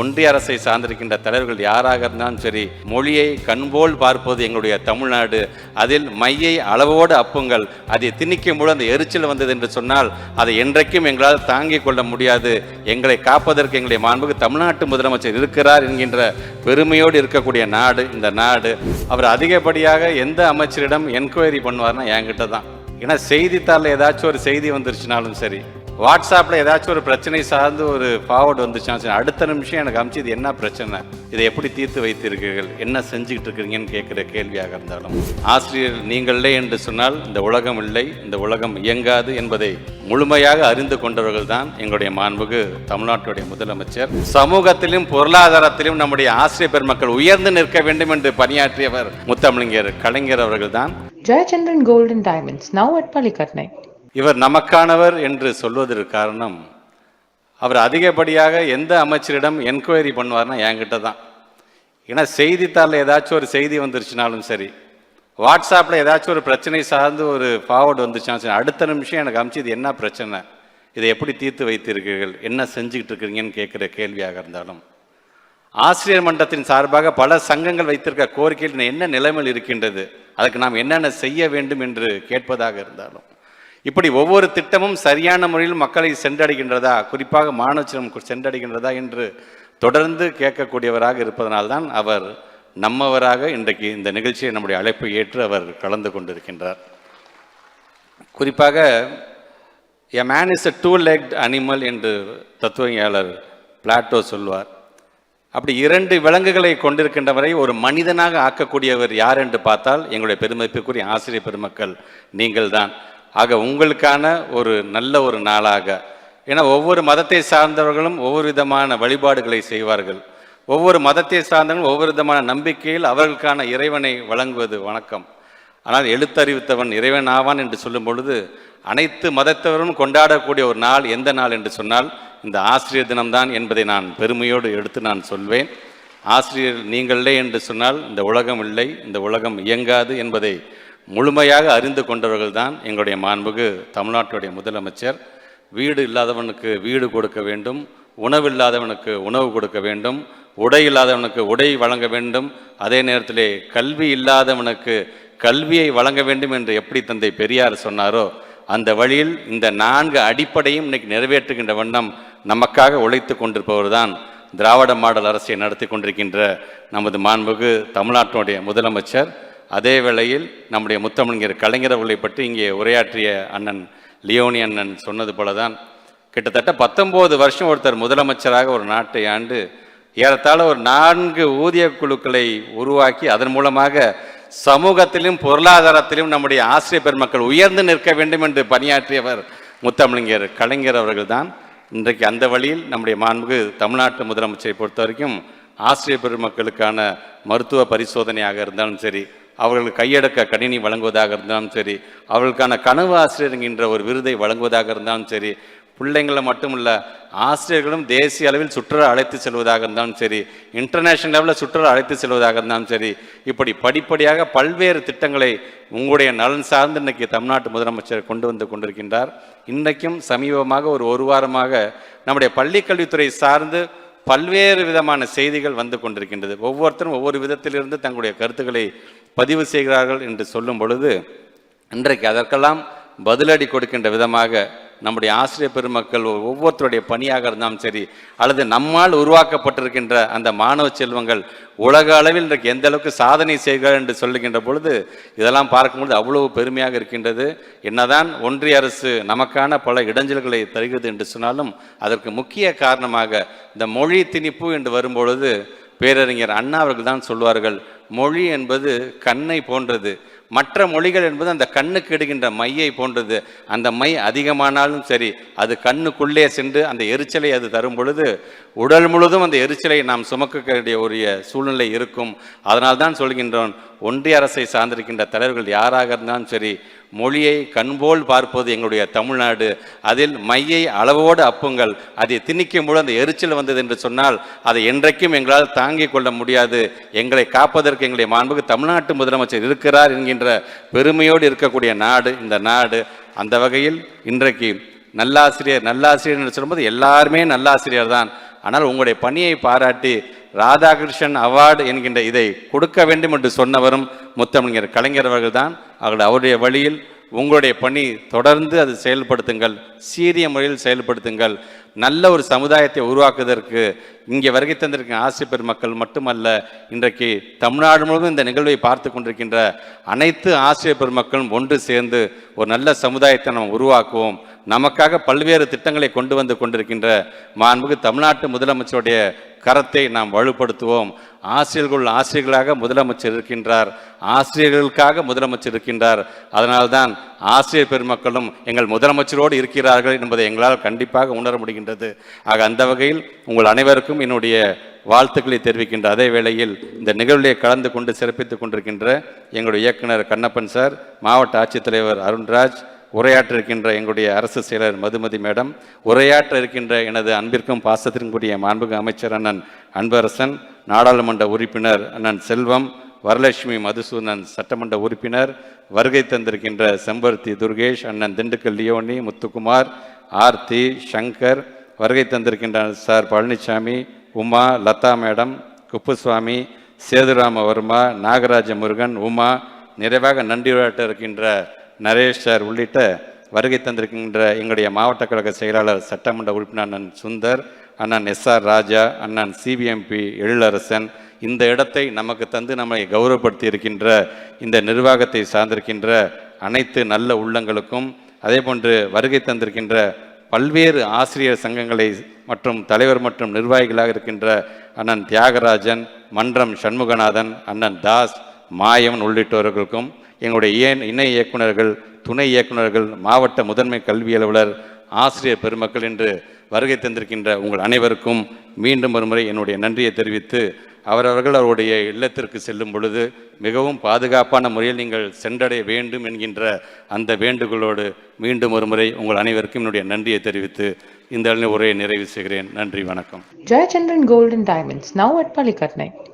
ஒன்றிய அரசை சார்ந்திருக்கின்ற தலைவர்கள் யாராக இருந்தாலும் சரி மொழியை கண்போல் பார்ப்பது எங்களுடைய தமிழ்நாடு. அதில் மையை அளவோடு அப்புங்கள். அதை திணிக்கும் போது அந்த எரிச்சல் வந்தது என்று சொன்னால் அதை என்றைக்கும் எங்களால் தாங்கிக் கொள்ள முடியாது. எங்களை காப்பதற்கு எங்களுடைய மாண்புக்கு தமிழ்நாட்டு முதலமைச்சர் இருக்கிறார் என்கின்ற பெருமையோடு இருக்கக்கூடிய நாடு இந்த நாடு. அவர் அதிகப்படியாக எந்த அமைச்சரிடம் என்கொயரி பண்ணுவார்னா என்கிட்ட தான் ஏன்னா செய்தித்தாளில் ஏதாச்சும் ஒரு செய்தி வந்துருச்சுனாலும் சரி வாட்ஸ்அப்பில் ஏதாச்சும் ஒரு பிரச்சனை சார்ந்து ஒரு ஃபார்வர்டு வந்துச்சுன்னா அடுத்த நிமிஷம் எனக்கு அமிச்சு இது என்ன பிரச்சனை? இதை எப்படி தீர்த்து வைத்திருக்கீர்கள் என்ன செஞ்சுக்கிட்டு இருக்கிறீங்கன்னு கேட்குற கேள்வியாக இருந்தாலும். ஆசிரியர் நீங்களே என்று சொன்னால் இந்த உலகம் இல்லை இந்த உலகம் இயங்காது என்பதை முழுமையாக அறிந்து கொண்டவர்கள் தான் எங்களுடைய மாண்புக்கு தமிழ்நாட்டுடைய முதலமைச்சர். சமூகத்திலும் பொருளாதாரத்திலும் நம்முடைய ஆசிரியர் பெருமக்கள் உயர்ந்து நிற்க வேண்டும் என்று பணியாற்றியவர் முத்தமிழர் கலைஞர் அவர்கள் தான். Jayachandran golden diamonds now now at இவர் நமக்கானவர் என்று சொல்வதற்கு காரணம் அவர் அதிகப்படியாக எந்த அமைச்சரிடம் என்கொயரி பண்ணுவார்னா என்கிட்ட தான். ஏன்னா செய்தித்தாளில் ஏதாச்சும் ஒரு செய்தி வந்துருச்சுனாலும் சரி வாட்ஸ்அப்பில் ஏதாச்சும் ஒரு பிரச்சனை சார்ந்து ஒரு ஃபார்வர்டு வந்துச்சுன்னா சரி அடுத்த நிமிஷம் எனக்கு அமிச்சு இது என்ன பிரச்சனை? இதை எப்படி தீர்த்து வைத்திருக்கிறீர்கள் என்ன செஞ்சுக்கிட்டு இருக்கிறீங்கன்னு கேட்குற கேள்வியாக இருந்தாலும் ஆசிரியர் மன்றத்தின் சார்பாக பல சங்கங்கள் வைத்திருக்க கோரிக்கையில் என்ன நிலைமையில் இருக்கின்றது? அதுக்கு நாம் என்னென்ன செய்ய வேண்டும் என்று கேட்பதாக இருந்தாலும் இப்படி ஒவ்வொரு திட்டமும் சரியான முறையில் மக்களை சென்றடைகின்றதா? குறிப்பாக மாணவச்சிடம் சென்றடைகின்றதா என்று தொடர்ந்து கேட்கக்கூடியவராக இருப்பதனால்தான் அவர் நம்மவராக இன்றைக்கு இந்த நிகழ்ச்சியை நம்முடைய அழைப்பை ஏற்று அவர் கலந்து கொண்டிருக்கின்றார். குறிப்பாக a man is a two legged animal என்று தத்துவஞாளர் பிளாட்டோ சொல்வார். அப்படி இரண்டு விலங்குகளை கொண்டிருக்கின்றவரை ஒரு மனிதனாக ஆக்கக்கூடியவர் யார் என்று பார்த்தால் எங்களுடைய பெருமதிப்புக்குரிய ஆசிரியர் பெருமக்கள் நீங்கள்தான். ஆக உங்களுக்கான ஒரு நல்ல ஒரு நாளாக. ஏன்னா ஒவ்வொரு மதத்தை சார்ந்தவர்களும் ஒவ்வொரு விதமான வழிபாடுகளை செய்வார்கள். ஒவ்வொரு மதத்தை சார்ந்தவர்களும் ஒவ்வொரு விதமான நம்பிக்கையில் அவர்களுக்கான இறைவனை வழங்குவது வணக்கம். ஆனால் எழுத்தறிவித்தவன் இறைவன் ஆவான் என்று சொல்லும் பொழுது அனைத்து மதத்தவரும் கொண்டாடக்கூடிய ஒரு நாள் எந்த நாள் என்று சொன்னால் இந்த ஆசிரியர் தினம்தான் என்பதை நான் பெருமையோடு எடுத்து நான் சொல்வேன். ஆசிரியர் நீங்களே என்று சொன்னால் இந்த உலகம் இல்லை இந்த உலகம் இயங்காது என்பதை முழுமையாக அறிந்து கொண்டவர்கள் தான் எங்களுடைய மாண்புக்கு தமிழ்நாட்டுடைய முதலமைச்சர். வீடு இல்லாதவனுக்கு வீடு கொடுக்க வேண்டும் உணவு இல்லாதவனுக்கு உணவு கொடுக்க வேண்டும் உடை இல்லாதவனுக்கு உடை வழங்க வேண்டும் அதே நேரத்திலே கல்வி இல்லாதவனுக்கு கல்வியை வழங்க வேண்டும் என்று எப்படி தந்தை பெரியார் சொன்னாரோ அந்த வழியில் இந்த நான்கு அடிப்படையும் இன்னைக்கு நிறைவேற்றுகின்ற வண்ணம் நமக்காக உழைத்து கொண்டிருப்பவர் தான் திராவிட மாடல் அரசை நடத்தி கொண்டிருக்கின்ற நமது மாண்புக்கு தமிழ்நாட்டினுடைய முதலமைச்சர். அதே வேளையில் நம்முடைய முத்தமிழர் கலைஞர் அவர்களை பற்றி இங்கே உரையாற்றிய அண்ணன் லியோனி அண்ணன் சொன்னது போல தான் கிட்டத்தட்ட பத்தொம்போது வருஷம் ஒருத்தர் முதலமைச்சராக ஒரு நாட்டை ஆண்டு ஏறத்தாழ ஒரு நான்கு ஊதிய குழுக்களை உருவாக்கி அதன் மூலமாக சமூகத்திலும் பொருளாதாரத்திலும் நம்முடைய ஆசிரியர் பெருமக்கள் உயர்ந்து நிற்க வேண்டும் என்று பணியாற்றியவர் முத்தமிழிஞர் கலைஞர் அவர்கள் தான் இன்றைக்கு அந்த வழியில் நம்முடைய மாண்புகு தமிழ்நாட்டு முதலமைச்சரை பொறுத்த வரைக்கும் ஆசிரியர் பெருமக்களுக்கான மருத்துவ பரிசோதனையாக இருந்தாலும் சரி அவர்களுக்கு கையடக்க கணினி வழங்குவதாக இருந்தாலும் சரி அவர்களுக்கான கனவு ஆசிரியர் என்கின்ற ஒரு விருதை வழங்குவதாக இருந்தாலும் சரி பிள்ளைங்களை மட்டுமல்ல ஆசிரியர்களும் தேசிய அளவில் சுற்றுலா அழைத்து செல்வதாக இருந்தாலும் சரி இன்டர்நேஷனல் லெவலில் சுற்றுலா அழைத்து செல்வதாக இருந்தாலும் சரி இப்படி படிப்படியாக பல்வேறு திட்டங்களை உங்களுடைய நலன் சார்ந்து இன்றைக்கி தமிழ்நாட்டு முதலமைச்சர் கொண்டு வந்து கொண்டிருக்கின்றார். இன்றைக்கும் சமீபமாக ஒரு ஒரு வாரமாக நம்முடைய பள்ளிக்கல்வித்துறை சார்ந்து பல்வேறு விதமான செய்திகள் வந்து கொண்டிருக்கின்றது. ஒவ்வொருத்தரும் ஒவ்வொரு விதத்திலிருந்து தங்களுடைய கருத்துக்களை பதிவு செய்கிறார்கள் என்று சொல்லும் பொழுது இன்றைக்கு அதற்கெல்லாம் பதிலடி கொடுக்கின்ற விதமாக நம்முடைய ஆசிரியர் பெருமக்கள் ஒவ்வொருத்தருடைய பணியாக இருந்தாலும் சரி அல்லது நம்மால் உருவாக்கப்பட்டிருக்கின்ற அந்த மாணவ செல்வங்கள் உலக அளவில் இன்றைக்கு எந்த அளவுக்கு சாதனை செய்கிறார் என்று சொல்லுகின்ற பொழுது இதெல்லாம் பார்க்கும்பொழுது அவ்வளவு பெருமையாக இருக்கின்றது. என்னதான் ஒன்றிய அரசு நமக்கான பல இடைஞ்சல்களை தருகிறது என்று சொன்னாலும் அதற்கு முக்கிய காரணமாக இந்த மொழி திணிப்பு என்று வரும்பொழுது பேரறிஞர் அண்ணா அவர்கள் தான் சொல்வார்கள் மொழி என்பது கண்ணை போன்றது. மற்ற மொழிகள் என்பது அந்த கண்ணுக்கு இடுகின்ற மையை போன்றது. அந்த மை அதிகமானாலும் சரி அது கண்ணுக்குள்ளே சென்று அந்த எரிச்சலை அது தரும் பொழுது உடல் முழுதும் அந்த எரிச்சலை நாம் சுமக்கக்கூடிய ஒரு சூழ்நிலை இருக்கும். அதனால் தான் சொல்கின்றோம் ஒன்றிய அரசை சார்ந்திருக்கின்ற தலைவர்கள் யாராக இருந்தாலும் சரி மொழியை கண்போல் பார்ப்பது எங்களுடைய தமிழ்நாடு. அதில் மையை அளவோடு அப்புங்கள். அதை திணிக்கும் பொழுது அந்த எரிச்சல் வந்தது என்று சொன்னால் அதை என்றைக்கும் எங்களால் தாங்கிக் கொள்ள முடியாது. எங்களை காப்பதற்கு எங்களுடைய மாண்புக்கு தமிழ்நாட்டு முதலமைச்சர் இருக்கிறார் என்கின்ற பெருமையோடு இருக்கக்கூடிய நாடு இந்த நாடு அந்த வகையில் இன்றைக்கு நல்லாசிரியர் நல்லாசிரியர் சொல்லும்போது எல்லாருமே நல்லாசிரியர் தான். ஆனால் உங்களுடைய பணியை பாராட்டி ராதாகிருஷ்ணன் அவார்டு என்கின்ற இதை கொடுக்க வேண்டும் என்று சொன்னவரும் முத்தமிழர் கலைஞர் அவர்கள்தான் அவர்கள் அவருடைய வழியில் உங்களுடைய பணி தொடர்ந்து அது செயல்படுத்துங்கள் சீரிய முறையில் செயல்படுத்துங்கள். நல்ல ஒரு சமுதாயத்தை உருவாக்குவதற்கு இங்கே வருகை தந்திருக்கிற ஆசிரியர் பெருமக்கள் மட்டுமல்ல இன்றைக்கு தமிழ்நாடு முழுவதும் இந்த நிகழ்வை பார்த்து கொண்டிருக்கின்ற அனைத்து ஆசிரியர் பெருமக்களும் ஒன்று சேர்ந்து ஒரு நல்ல சமுதாயத்தை நாம் உருவாக்குவோம். நமக்காக பல்வேறு திட்டங்களை கொண்டு வந்து கொண்டிருக்கின்ற மாண்புக்கு தமிழ்நாட்டு முதலமைச்சருடைய கரத்தை நாம் வலுப்படுத்துவோம். ஆசிரியர்கள் ஆசிரியர்களாக முதலமைச்சர் இருக்கின்றார். ஆசிரியர்களுக்காக முதலமைச்சர் இருக்கின்றார். அதனால்தான் ஆசிரியர் பெருமக்களும் எங்கள் முதலமைச்சரோடு இருக்கிறார்கள் என்பதை எங்களால் கண்டிப்பாக உணர முடிகின்றது. ஆக அந்த வகையில் உங்கள் அனைவருக்கும் என்னுடைய வாழ்த்துக்களை தெரிவிக்கின்ற அதே வேளையில் இந்த நிகழ்விலே கலந்து கொண்டு சிறப்பித்துக் கொண்டிருக்கின்ற எங்களுடைய இயக்குனர் கண்ணப்பன் சார் மாவட்ட ஆட்சித்தலைவர் அருண்ராஜ் உரையாற்ற இருக்கின்ற எங்களுடைய அரசு செயலர் மதுமதி மேடம் உரையாற்ற இருக்கின்ற எனது அன்பிற்கும் பாசத்திற்குரிய மாண்புகு அமைச்சர் அண்ணன் அன்பரசன் நாடாளுமன்ற உறுப்பினர் அண்ணன் செல்வம் வரலட்சுமி மதுசூதனன் சட்டமன்ற உறுப்பினர் வருகை தந்திருக்கின்ற செம்பருத்தி துர்கேஷ் அண்ணன் திண்டுக்கல் லியோனி முத்துக்குமார் ஆர்த்தி சங்கர் வருகை தந்திருக்கின்ற சார் பழனிசாமி உமா லதா மேடம் குப்புசுவாமி சேதுராம வர்மா நாகராஜ முருகன் உமா நிறைவாக நன்றியுரையாற்ற இருக்கின்ற நரேஷ் சார் உள்ளிட்ட வருகை தந்திருக்கின்ற எங்களுடைய மாவட்ட கழக செயலாளர் சட்டமன்ற உறுப்பினர் அண்ணன் சுந்தர் அண்ணன் எஸ் ஆர் ராஜா அண்ணன் சிபிஎம்பி எழிலரசன் இந்த இடத்தை நமக்கு தந்து நம்மை கௌரவப்படுத்தி இருக்கின்ற இந்த நிர்வாகத்தை சார்ந்திருக்கின்ற அனைத்து நல்ல உள்ளங்களுக்கும் அதே போன்று வருகை தந்திருக்கின்ற பல்வேறு ஆசிரியர் சங்கங்களை மற்றும் தலைவர் மற்றும் நிர்வாகிகளாக இருக்கின்ற அண்ணன் தியாகராஜன் மன்றம் சண்முகநாதன் அண்ணன் தாஸ் மாயவன் உள்ளிட்டவர்களுக்கும் எங்களுடைய ஏன் இணை இயக்குனர்கள் துணை இயக்குனர்கள் மாவட்ட முதன்மை கல்வி அலுவலர் ஆசிரியர் பெருமக்கள் என்று வருகை தந்திருக்கின்ற உங்கள் அனைவருக்கும் மீண்டும் ஒருமுறை என்னுடைய நன்றியை தெரிவித்து அவரவர்கள் அவருடைய இல்லத்திற்கு செல்லும் பொழுது மிகவும் பாதுகாப்பான முறையில் நீங்கள் சென்றடைய வேண்டும் என்கின்ற அந்த வேண்டுகோளோடு மீண்டும் ஒருமுறை உங்கள் அனைவருக்கும் என்னுடைய நன்றியை தெரிவித்து இந்த உரையை நிறைவு செய்கிறேன். நன்றி வணக்கம். Jayachandran golden diamonds now at at